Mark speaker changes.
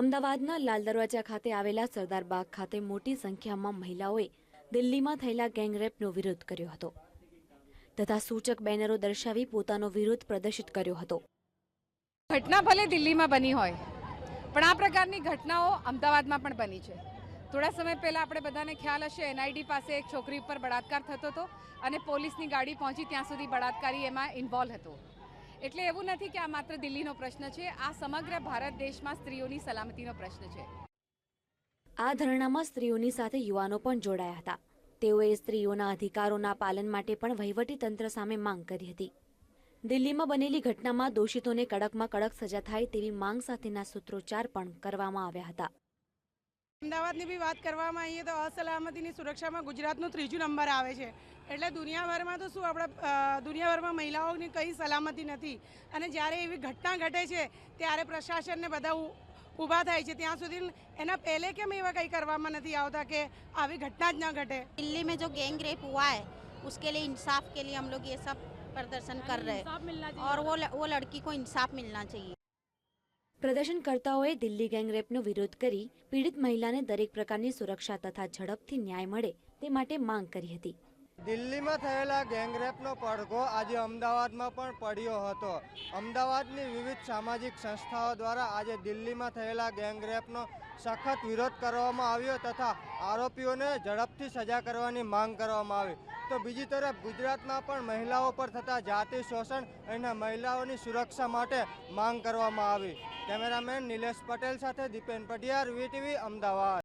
Speaker 1: અમદાવાદના લાલ દરવાજા ખાતે આવેલા સરદાર બાગ ખાતે મોટી સંખ્યામાં મહિલાઓએ દિલ્હીમાં થયેલા ગેંગરેપનો વિરોધ કર્યો હતો તથા સૂચક બેનરો દર્શાવી પોતાનો વિરોધ પ્રદર્શિત કર્યો હતો.
Speaker 2: ઘટના ભલે દિલ્હીમાં બની હોય, પણ આ પ્રકારની ઘટનાઓ અમદાવાદમાં પણ બની છે. થોડા સમય પહેલાં આપણે બધાને ખ્યાલ હશે, એનઆઈડી પાસે એક છોકરી ઉપર બળાત્કાર થતો હતો અને પોલીસની ગાડી પહોંચી ત્યાં સુધી બળાત્કારી એમાં ઇન્વોલ્વ હતો. એટલે એવું નથી કે આ માત્ર દિલ્હીનો પ્રશ્ન છે, આ સમગ્ર ભારત દેશમાં સ્ત્રીઓની સલામતીનો પ્રશ્ન છે.
Speaker 1: આ ધરણામાં સ્ત્રીઓની સાથે યુવાનો પણ જોડાયા હતા. તેઓએ સ્ત્રીઓના અધિકારોના પાલન માટે પણ વહીવટી તંત્ર સામે માંગ કરી હતી. દિલ્હીમાં બનેલી ઘટનામાં દોષિતોને કડકમાં કડક સજા થાય તેવી માંગ સાથેના સૂત્રોચ્ચાર પણ કરવામાં આવ્યા હતા.
Speaker 3: અમદાવાદની બી વાત કરવામાં આવીએ તો અસલામતીની સુરક્ષામાં ગુજરાતનું ત્રીજું નંબર આવે છે એટલે દુનિયાભરમાં તો શું આપણે અ, દુનિયાભરમાં મહિલાઓની કંઈ સલામતી નથી અને જ્યારે એવી ઘટના ઘટે છે ત્યારે પ્રશાસનને બધા ઉ- ઊભા થાય છે ત્યાં સુધી એના પહેલે કેમ એવા કંઈ કરવામાં નથી આવતા કે આવી ઘટના જ ન ઘટે
Speaker 4: दिल्ली में जो गैंग रेप हुआ है उसके लिए इंसाफ के लिए हम लोग ये सब प्रदर्शन कर रहे हैं और वो ल- वो लड़की को इंसाफ मिलना चाहिए
Speaker 1: પ્રદર્શનકર્તાઓએ દિલ્હી ગેંગરેપનો વિરોધ કરી પીડિત મહિલાને દરેક પ્રકારની સુરક્ષા તથા ઝડપથી ન્યાય મળે તે માટે માંગ કરી હતી.
Speaker 5: દિલ્હીમાં થયેલા ગેંગરેપનો પડઘો આજે અમદાવાદમાં પણ પડ્યો હતો. અમદાવાદની વિવિધ સામાજિક સંસ્થાઓ દ્વારા આજે દિલ્હીમાં થયેલા ગેંગરેપનો સખત વિરોધ કરવામાં આવ્યો તથા આરોપીઓને ઝડપથી સજા કરવાની માંગ કરવામાં આવી. તો બીજી તરફ ગુજરાતમાં પણ મહિલાઓ પર થતા જાતિ શોષણ અને મહિલાઓની સુરક્ષા માટે માંગ કરવામાં આવી. કેમેરામેન નિલેશ પટેલ સાથે દીપેન પટિયાર વીટીવી, અમદાવાદ.